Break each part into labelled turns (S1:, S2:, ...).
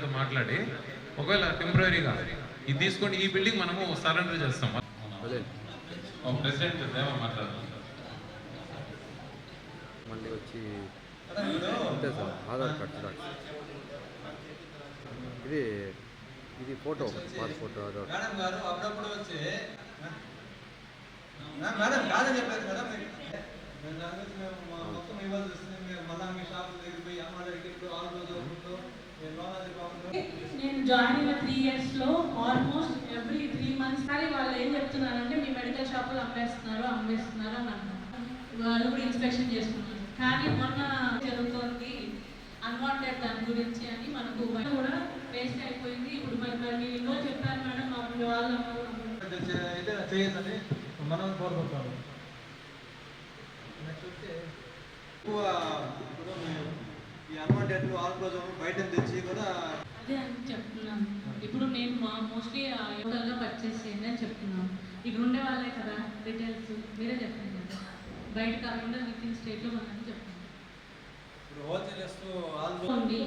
S1: గారితో మాట్లాడి ఒకవేళ టెంపరీగా ఇది తీసుకొని ఈ బిల్డింగ్ మనము సరెండర్ చేస్తాం. ప్రెసిడెంట్ దేవ మాట్లాడతాం
S2: మళ్ళీ వచ్చి అంతే సార్ ఆధార్ కార్డ్ ఇది ఇది photo pass photo Aadhaar
S3: madam గారు అప్పుడప్పుడు వచ్చి నా- మేడం కాదని చెప్పేది మేడం మీరు- మేము మొత్తం ఇవ్వాల్సి వస్తుంది. మళ్ళా మీ షాప్ దగ్గరికి పోయి అమ్మ దగ్గరికి ఇప్పుడు ఆల్ రోజు
S4: నేను జాయిన్ అయిన త్రీ ఇయర్స్లో ఆల్మోస్ట్ ఎవ్రీ త్రీ మంత్స్ కానీ వాళ్ళు ఏం చెప్తున్నారంటే మీ మెడికల్ షాపులు అమ్మేస్తున్నారు అమ్మేస్తున్నారు అని అంటున్నారు వాళ్ళు కూడా ఇన్స్పెక్షన్ చేస్తున్నారు కానీ మొన్న జరుగుతోంది అన్వాంటెడ్ దాని గురించి అని మనకు కూడా వేస్ట్ అయిపోయింది. ఇప్పుడు మరి మరి మీరు ఇంకో చెప్పారు మేడం మా వాళ్ళు అమ్మ-
S3: మనం కోరుకుంటాము నెక్స్ట్ వచ్చి ఎక్కువ ఇప్పుడు మేము ఈ అన్వాంటెడ్ ఆల్కోజం బయట తెచ్చి కూడా
S4: అదే అని చెప్తున్నాను. ఇప్పుడు నేను మా మోస్ట్లీ గా పర్చేస్ చేయండి అని చెప్తున్నాను. ఇక్కడ ఉండే వాళ్ళే కదా రిటైల్స్ మీరే చెప్పండి. బయట కాకుండా విత్ ఇన్ స్టేట్లో మనని చెప్తున్నాను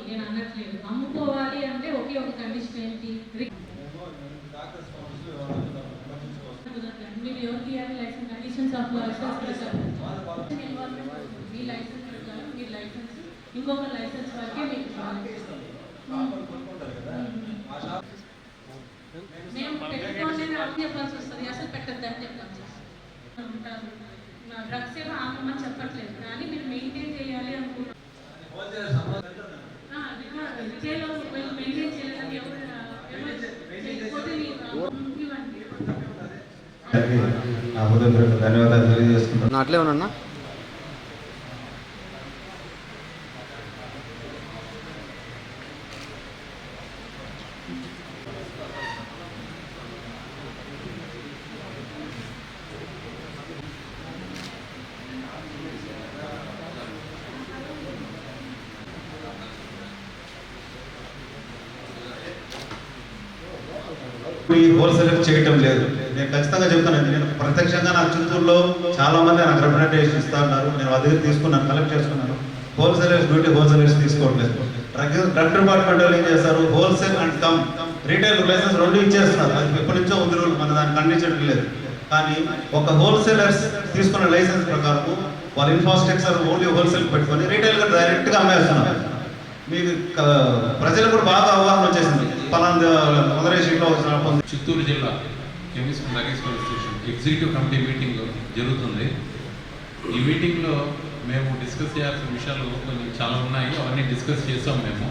S4: నేను అనట్లేదు. అమ్ముకోవాలి అంటే ఒకే ఒక కండిషన్ ఏంటి. మీరు ఎవరికి కండిషన్స్ ఆఫ్ లైసెన్స్ మీ లైసెన్స్ ప్రకారం మీ లైసెన్స్ ఇంకొక లైసెన్స్ వరకే మీకు మేము. పెట్టుకోండి అని చెప్పాల్సి వస్తుంది. అసలు పెట్టద్దని చెప్పాల్సి వస్తుంది ఉంటారు డ్రగ్స్ ఏమో ఆపమని చెప్పట్లేదు. కానీ మీరు మెయింటైన్ చేయాలి కూడా రిటైల్ మెయింటైన్ చేయలేదని ఎవరు ఇవ్వండి.
S2: అట్లే ఉన్నా
S5: ఈ హోల్సేలర్ చేయటం లేదు. నేను ఖచ్చితంగా చెప్తానండి నేను ప్రత్యక్షంగా నా చిత్తూరులో చాలా మంది నాకు రిప్రజెంటేషన్ ఇస్తా ఉన్నారు. నేను వాళ్ళ దగ్గర తీసుకున్నాను కలెక్ట్ చేసుకున్నాను. హోల్సేలర్స్ డ్యూటీ హోల్సేలర్స్ తీసుకోవట్లేదు. డ్రగ్ డ్రగ్ డిపార్ట్మెంట్ వాళ్ళు ఏం చేస్తారు? Wholesale and cum retail license రెండు ఇచ్చేస్తున్నారు. అది ఎప్పటి నుంచో ఉంది రూల్ మన దాన్ని ఖండించడం లేదు. కానీ ఒక హోల్సేలర్స్ తీసుకున్న లైసెన్స్ ప్రకారం వాళ్ళ ఇన్ఫ్రాస్ట్రక్చర్ ఓన్లీ హోల్సేల్ పెట్టుకొని రీటైల్గా డైరెక్ట్గా అమ్మేస్తున్నారు. మీకు క- ప్రజలకు కూడా బాగా అవగాహన వచ్చేసింది. పలానా మొదలై షీట్లో
S1: చిత్తూరు జిల్లా chemist Nagesh police station executive committee meeting జరుగుతుంది. ఈ మీటింగ్లో మేము డిస్కస్ చేయాల్సిన విషయాలు కొన్ని చాలా ఉన్నాయి. అవన్నీ డిస్కస్ చేసాం మేము.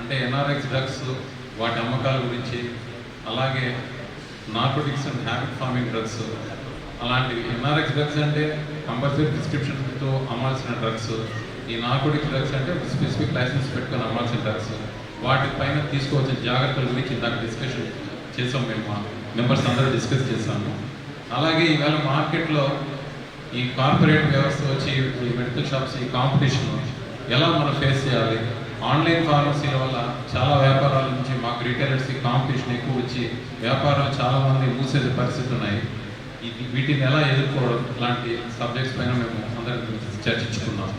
S1: అంటే ఎన్ఆర్ఎక్స్ డ్రగ్స్ వాటి అమ్మకాల గురించి అలాగే narcotics and habit forming drugs అలాంటివి. ఎన్ఆర్ఎక్స్ డ్రగ్స్ అంటే కంపల్సరీ ప్రిస్క్రిప్షన్తో అమ్మాల్సిన డ్రగ్స్. ఈ నార్కోటిక్స్ డ్రగ్స్ అంటే స్పెసిఫిక్ లైసెన్స్ పెట్టుకొని అమ్మాల్సిన డ్రగ్స్. వాటిపైన తీసుకోవాల్సిన జాగ్రత్తల గురించి ఇందాక డిస్కషన్ చేసాం మేము. మా మెంబర్స్ అందరూ డిస్కస్ చేశాము. అలాగే ఈవేళ మార్కెట్లో ఈ కార్పొరేట్ వ్యవస్థ వచ్చి ఈ మెడికల్ షాప్స్ ఈ కాంపిటీషన్ ఎలా మనం ఫేస్ చేయాలి? ఆన్లైన్ ఫార్మసీల వల్ల చాలా వ్యాపారాల నుంచి మాకు రిటైలర్స్కి కాంపిటీషన్ ఎక్కువ వచ్చి వ్యాపారాలు చాలామంది మూసేసే పరిస్థితి ఉన్నాయి. ఇది వీటిని ఎలా ఎదుర్కోవడం లాంటి సబ్జెక్ట్స్ పైన మేము అందరం చర్చించుకున్నాం.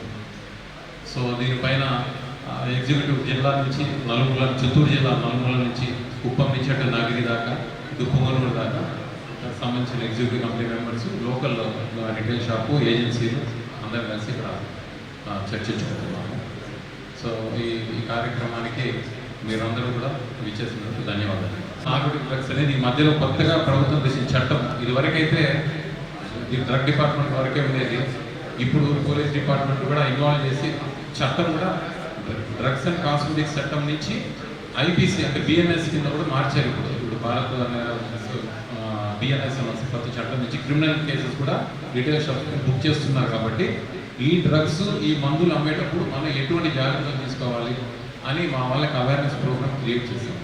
S1: సో దీనిపైన ఎగ్జిక్యూటివ్ జిల్లా నుంచి నలుగుల చిత్తూరు జిల్లా నలుగుల నుంచి కుప్పం నుంచి అటు నగిరి దాకా ఇటు పుంగనూరు దాకా సంబంధించిన executive committee members local retail shop ఏజెన్సీలు అందరం కలిసి ఇక్కడ చర్చించుకుంటున్నాము. సో ఈ ఈ కార్యక్రమానికి మీరందరూ కూడా విచ్చేసినందుకు ధన్యవాదాలు. నార్కోటిక్ డ్రగ్స్ అనేది ఈ మధ్యలో కొత్తగా ప్రభుత్వం తెచ్చిన చట్టం. ఇదివరకైతే ఈ డ్రగ్ డిపార్ట్మెంట్ వరకే ఉండేది. ఇప్పుడు పోలీస్ డిపార్ట్మెంట్ కూడా ఇన్వాల్వ్ చేసి చట్టం కూడా డ్రగ్స్ అండ్ కాస్మెటిక్స్ చట్టం నుంచి ఐపీసీ అంటే బిఎన్ఎస్ కింద కూడా మార్చారు ఇప్పుడు. ఇప్పుడు భారత్ బిఎన్ఎస్ కొత్త చట్టం నుంచి క్రిమినల్ కేసెస్ కూడా రిటైల్ షాప్ బుక్ చేస్తున్నారు కాబట్టి ఈ డ్రగ్స్ ఈ మందులు అమ్మేటప్పుడు మనం ఎటువంటి జాగ్రత్తలు తీసుకోవాలి అని మా వాళ్ళకి అవేర్నెస్ ప్రోగ్రామ్ క్రియేట్ చేసాం